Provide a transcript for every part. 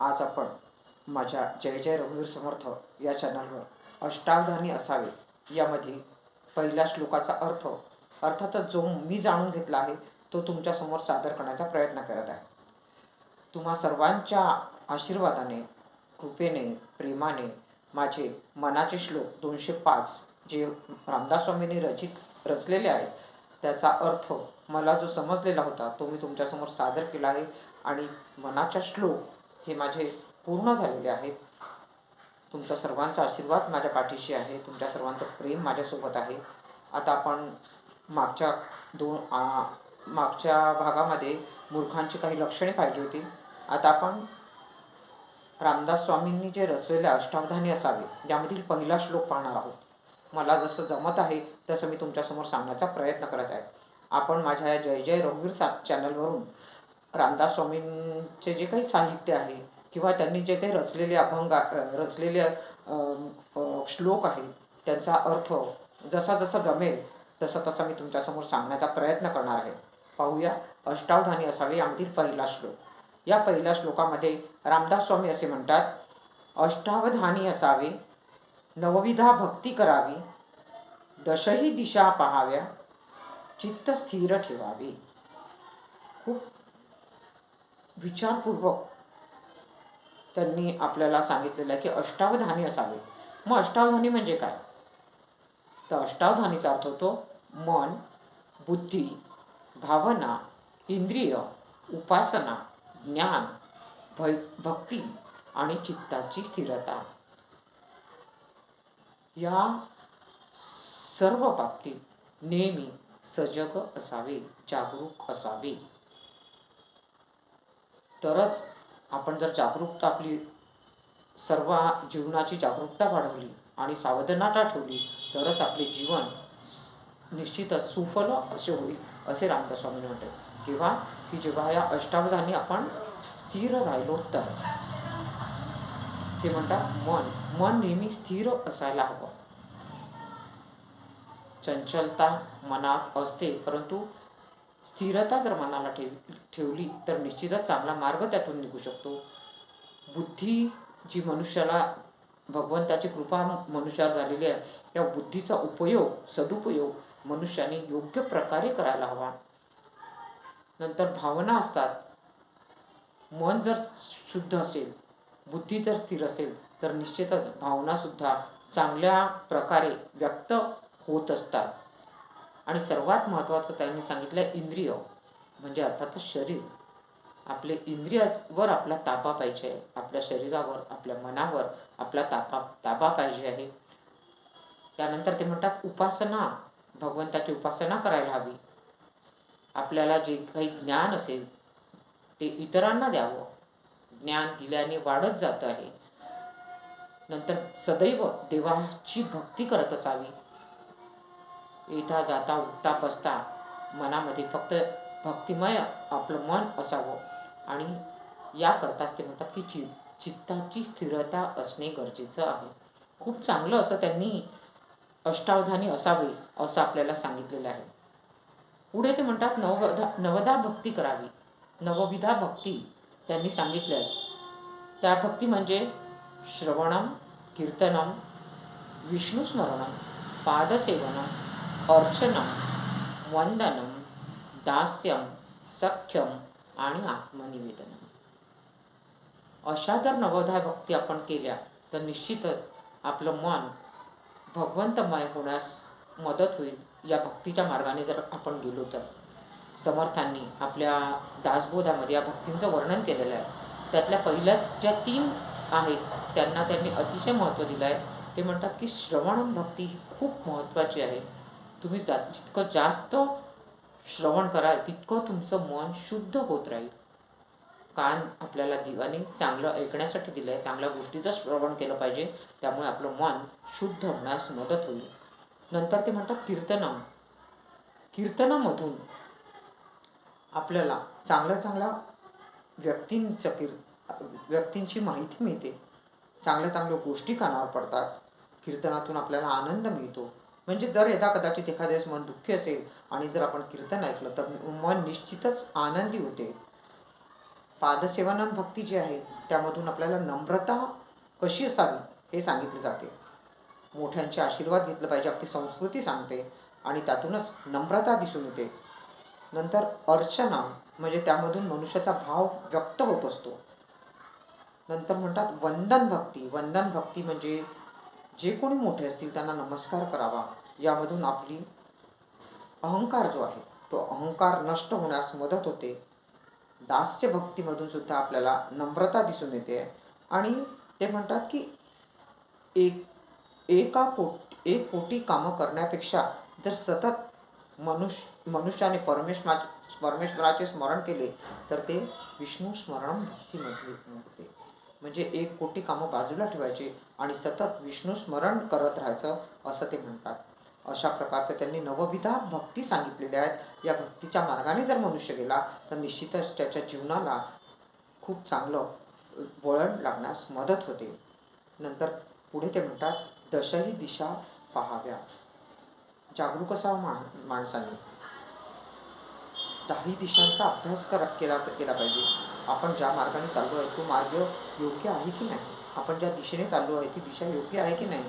आज आपण माझ्या जय जय रघुवीर समर्थ या चॅनलवर अष्टावधानी असावे. यामध्ये पहिल्या श्लोकाचा अर्थ अर्थातच जो मी जाणून घेतला आहे तो तुमच्यासमोर सादर करण्याचा प्रयत्न करत आहे. तुम्हा सर्वांच्या आशीर्वादाने कृपेने प्रेमाने माझे मनाचे श्लोक दोनशे पाच जे रामदास स्वामींनी रचित रचलेले आहेत त्याचा अर्थ मला जो समजलेला होता तो मी तुमच्यासमोर सादर केला आहे. आणि मनाचा श्लोक हे माझे पूर्ण झालेले आहेत. तुमचा सर्वांचा आशीर्वाद माझ्या पाठीशी आहे. तुमच्या सर्वांचं प्रेम माझ्यासोबत आहे. आता आपण मागच्या दोन मागच्या भागामध्ये मूर्खांची काही लक्षणे पाहिली होती. आता आपण रामदास स्वामींनी जे रचलेले अष्टावधानी असावे यामधील पहिला श्लोक पाहणार आहोत. मला जसं जमत आहे तसं मी तुमच्यासमोर सांगण्याचा प्रयत्न करत आहे. आपण माझ्या या जय जय रघुवीर सा चॅनलवरून रामदास स्वामींचे जे काही साहित्य आहे किंवा त्यांनी जे काही रचलेले अभंग रचलेले श्लोक आहे त्यांचा अर्थ जसा जसा जमेल तसा तसा मी तुमच्यासमोर सांगण्याचा प्रयत्न करणार आहे. पाहूया अष्टावधानी असावे यामधील पहिला श्लोक. या पहिल्या श्लोकामध्ये रामदास स्वामी असे म्हणतात अष्टावधानी असावे नवविधा भक्ती करावी दशही दिशा पहाव्या चित्त स्थिर ठेवावे. खूप विचारपूर्वक त्यांनी आपल्याला सांगितलेलं आहे की अष्टावधानी असावे. मग अष्टावधानी म्हणजे काय? तर अष्टावधानीचा अर्थ होतो मन बुद्धी भावना इंद्रिय उपासना ज्ञान भय भक्ती आणि चित्ताची स्थिरता. या सर्व बाबतीत नेहमी सजग असावे जागरूक असावे. तरच आपण जर जागरूकता आपली सर्व जीवनाची जागरूकता वाढवली आणि सावधानता ठेवली तरच आपले जीवन निश्चितच सुफल असे होईल असे रामदास स्वामी म्हणते किंवा की जेव्हा या अष्टावधानी आपण स्थिर राहिलो तर. ते म्हणतात मन मन नेहमी स्थिर असायला हवं. चंचलता मनात असते परंतु स्थिरता जर मनाला ठेव ठेवली तर निश्चितच चांगला मार्ग त्यातून निघू शकतो. बुद्धी जी मनुष्याला भगवंताची कृपा मनुष्यावर झालेली आहे त्या बुद्धीचा उपयोग सदुपयोग मनुष्याने योग्य प्रकारे करायला हवा. नंतर भावना असतात. मन जर शुद्ध असेल बुद्धी जर स्थिर असेल तर निश्चितच भावनासुद्धा चांगल्या प्रकारे व्यक्त होत असतात. आणि सर्वात महत्त्वाचं त्यांनी सांगितलं इंद्रिय म्हणजे अर्थातच शरीर. आपले इंद्रियावर आपला ताबा पाहिजे आहे आपल्या शरीरावर आपल्या मनावर आपला ताबा ताबा पाहिजे आहे. त्यानंतर ते म्हणतात उपासना. भगवंताची उपासना करायला हवी. आपल्याला जे काही ज्ञान असेल ते इतरांना द्यावं. ज्ञान दिल्याने वाढत जात आहे. नंतर सदैव देवाची भक्ती करत असावी. येता जाता उठता बसता मनामध्ये फक्त भक्तिमय आपलं मन असावं. आणि याकरताच ते म्हणतात की चि चित्ताची स्थिरता असणे गरजेचं आहे. खूप चांगलं असं त्यांनी अष्टावधानी असावे असं आपल्याला सांगितलेलं आहे. पुढे ते म्हणतात नवधा नवदा भक्ती करावी. नवविधा भक्ती त्यांनी सांगितल्या. आहे त्या भक्ती म्हणजे श्रवणम कीर्तनम विष्णुस्मरणम पादसेवनम अर्चनम वंदनम दास्यम सख्यम आणि आत्मनिवेदनम अशा जर नवोदय भक्ती आपण केल्या तर निश्चितच आपलं मन भगवंतमय होण्यास मदत होईल या भक्तीच्या मार्गाने जर आपण गेलो तर. समर्थांनी आपल्या दासबोधामध्ये या भक्तींचं वर्णन केलेलं आहे. त्यातल्या पहिल्या ज्या तीन आहेत त्यांना त्यांनी अतिशय महत्त्व दिलं आहे ते म्हणतात की श्रवण भक्ती ही खूप महत्त्वाची आहे. तुम्ही जा जितकं जास्त श्रवण कराल तितकं तुमचं मन शुद्ध होत राहील. कान आपल्याला दिवाने चांगलं ऐकण्यासाठी दिलं आहे चांगल्या गोष्टीचं श्रवण केलं पाहिजे. त्यामुळे आपलं मन शुद्ध होण्यास मदत होईल. नंतर ते म्हणतात कीर्तनम. कीर्तनामधून आपल्याला चांगल्या चांगल्या व्यक्तींचं कीर् व्यक्तींची माहिती मिळते. चांगल्या चांगल्या गोष्टी कानावर पडतात. कीर्तनातून आपल्याला आनंद मिळतो. म्हणजे जर यदा कदाचित एखाद्या वेळेस मन दुःखी असेल आणि जर आपण कीर्तन ऐकलं तर मन निश्चितच आनंदी होते. पादसेवनम भक्ती जी आहे त्यामधून आपल्याला नम्रता कशी असावी हे सांगितले जाते. मोठ्यांचे आशीर्वाद घेतलं पाहिजे आपली संस्कृती सांगते आणि त्यातूनच नम्रता दिसून येते. नंतर अर्चना म्हणजे त्यामधून मनुष्याचा भाव व्यक्त होत असतो. नंतर म्हणतात वंदन भक्ती. वंदन भक्ती म्हणजे जे कोणी मोठे असतील त्यांना नमस्कार करावा. यामधून आपली अहंकार जो आहे तो अहंकार नष्ट होण्यास मदत होते. दास्य भक्तीमधून सुद्धा आपल्याला नम्रता दिसून येते. आणि ते म्हणतात की एक एका कोट एक कोटी कामं करण्यापेक्षा जर सतत मनुष्य मनुष्याने परमेश्वरा परमेश्वराचे स्मरण केले तर ते विष्णू स्मरण भक्तीमध्ये होते. म्हणजे एक कोटी कामं बाजूला ठेवायचे आणि सतत विष्णू स्मरण करत राहायचं असं ते म्हणतात. अशा प्रकारचं त्यांनी नवविधा भक्ती सांगितलेल्या आहेत. या भक्तीच्या मार्गाने जर मनुष्य गेला तर निश्चितच त्याच्या जीवनाला खूप चांगलं वळण लागण्यास मदत होते. नंतर पुढे ते म्हणतात दशही दिशा पाहाव्या. जागरूक असावं मा माणसाने. दहाही दिशांचा अभ्यास करा केला केला पाहिजे. आपण ज्या मार्गाने चाललो आहे तो मार्ग योग्य आहे की नाही? आपण ज्या दिशेने चाललो आहे ती दिशा योग्य आहे की नाही?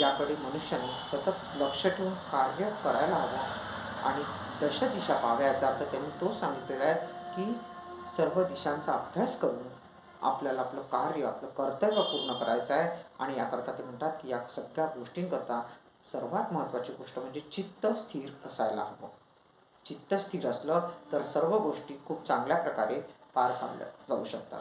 याकडे मनुष्याने सतत लक्ष ठेवून कार्य करायला हवं. आणि दश दिशा पाहाव्या याचा अर्थ त्यांनी तो सांगितलेला आहे की सर्व दिशांचा अभ्यास करून आपल्याला आपलं कार्य आपलं कर्तव्य पूर्ण करायचं आहे. आणि याकरता ते म्हणतात की या सगळ्या गोष्टींकरता सर्वात महत्त्वाची गोष्ट म्हणजे चित्त स्थिर असायला हवं. चित्त स्थिर असलं तर सर्व गोष्टी खूप चांगल्या प्रकारे पार पाडल्या जाऊ शकतात.